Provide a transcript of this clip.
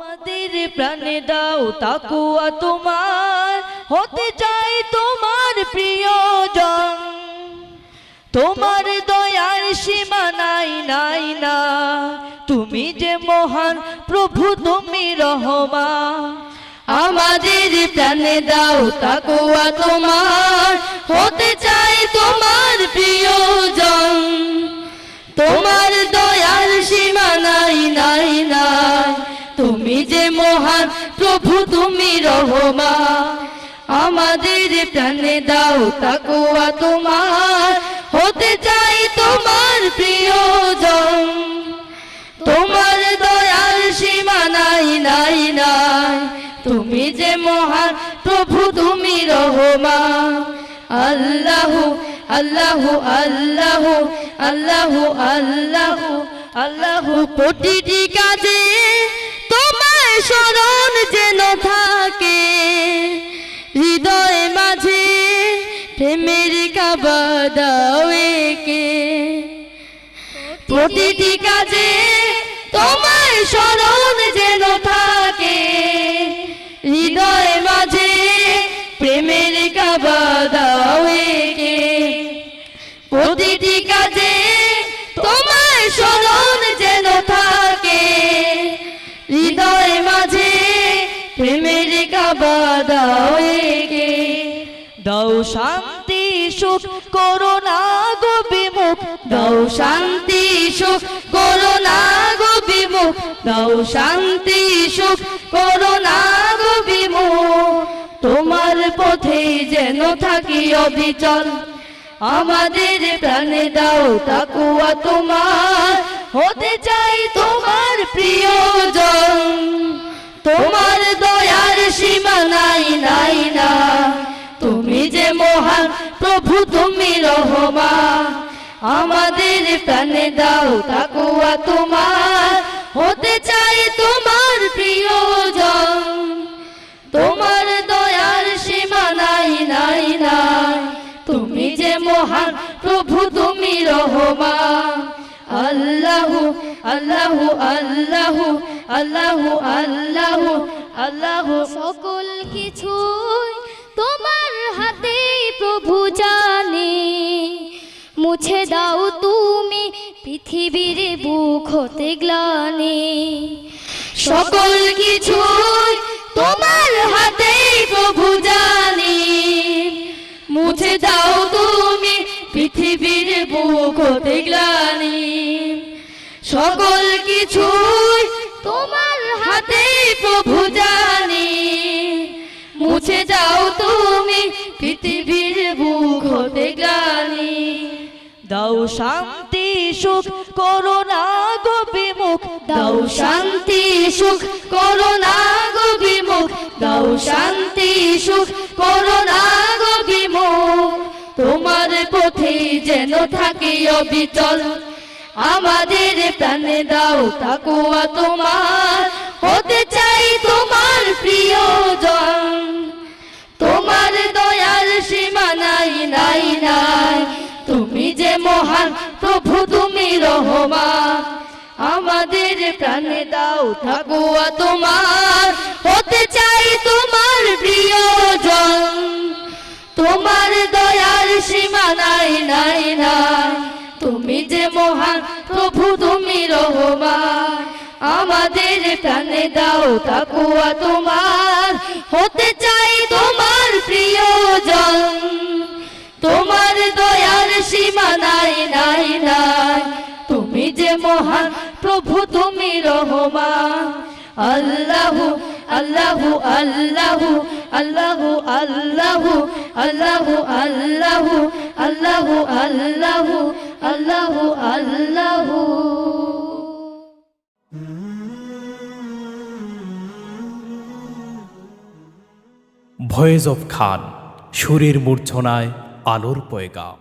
আমাদের প্রাণে দাও তাকুয়া তোমার। হতে চাই তোমার প্রিয়জন। তোমার দয়ার সীমা নাই নাই না। তুমি যে মহান প্রভু, তুমি রহমা আমাদের প্রাণে দাও তাকুয়া তোমার। হতে চাই তোমার প্রিয়জন। তোমার প্রভু তুমি রহমা। আমাদের প্রাণে দাও তাকুয়া তোমার। হতে চাই তোমার প্রিয়জন। তোমার দয়ার সীমা নাই নাই। নাই তুমি যে মহান প্রভু তুমি রহমা। আল্লাহ আল্লাহ আল্লাহ আল্লাহ আল্লাহ আল্লাহ প্রতিটি কাজে তোমার স্মরণ দাও একে প্রতিটি কাজে তোমার স্মরণ যেন থাকে। হৃদয় মাঝে প্রেমের কাবা দাও একে প্রতিটি কাজে তোমার স্মরণ যেন থাকে। হৃদয় মাঝে প্রেমের কাবা দাও দাও শান্তি, সুখ করোনা গো বিমুখ। দাও শান্তি, সুখ করোনা গো বিমুখ। দাও শান্তি, সুখ করোনা গো বিমুখ। তোমার পথে যেন থাকি অবিচল। আমাদের প্রাণে দাও তাকুয়া তোমার। হতে চাই তোমার প্রিয়জন। তোমার তুমি রহমা, আমাদের প্রাণে দাও তাকুয়া তোমার। হতে চাই তোমার প্রিয়জন, তোমার দয়ার সীমা নাই নাই। নাই তুমি যে মহান প্রভু, তুমি রহমা। আল্লাহ আল্লাহ আল্লাহ আল্লাহ আল্লাহ আল্লাহ। সকল কিছুই তোমার হাতে প্রভু জানে মুছে দাও তুমি পৃথিবীর বুক হতে গ্লানি। সকল কিছুই তোমার হাতে প্রভু জানি। মুছে দাও তুমি পৃথিবীর বুক হতে গ্লানি। সকল কিছুই তোমার হাতে প্রভু জানি। শান্তি সুখ করোনা গো বিমুখ। দাও শান্তি সুখ করোনা গো বিমুখ। দাও শান্তি সুখ করোনা গো বিমুখ। তোমার পথে যেন থাকি অবিচল। আমাদের প্রাণে দাও, তাকুয়া তোমার। তুমি রহমা আমাদের প্রাণে দাও থাকুয়া তোমার। হতে চাই তোমার প্রিয়জন। তোমার দয়ার সীমা নাই নাই। নাই তুমি যে মহান, প্রভু তুমি রহমা আমাদের প্রাণে দাও তাকুয়া তোমার। হতে চাই প্রভু তুমি রহমা আল্লাহ আল্লাহ আল্লাহ আল্লাহ আল্লাহ আল্লাহ আল্লাহ আল্লাহ আল্লাহ আল্লাহ আল্লাহ ভয়েস অফ খান সুরের মূর্ছনায় আলোর পয়গাম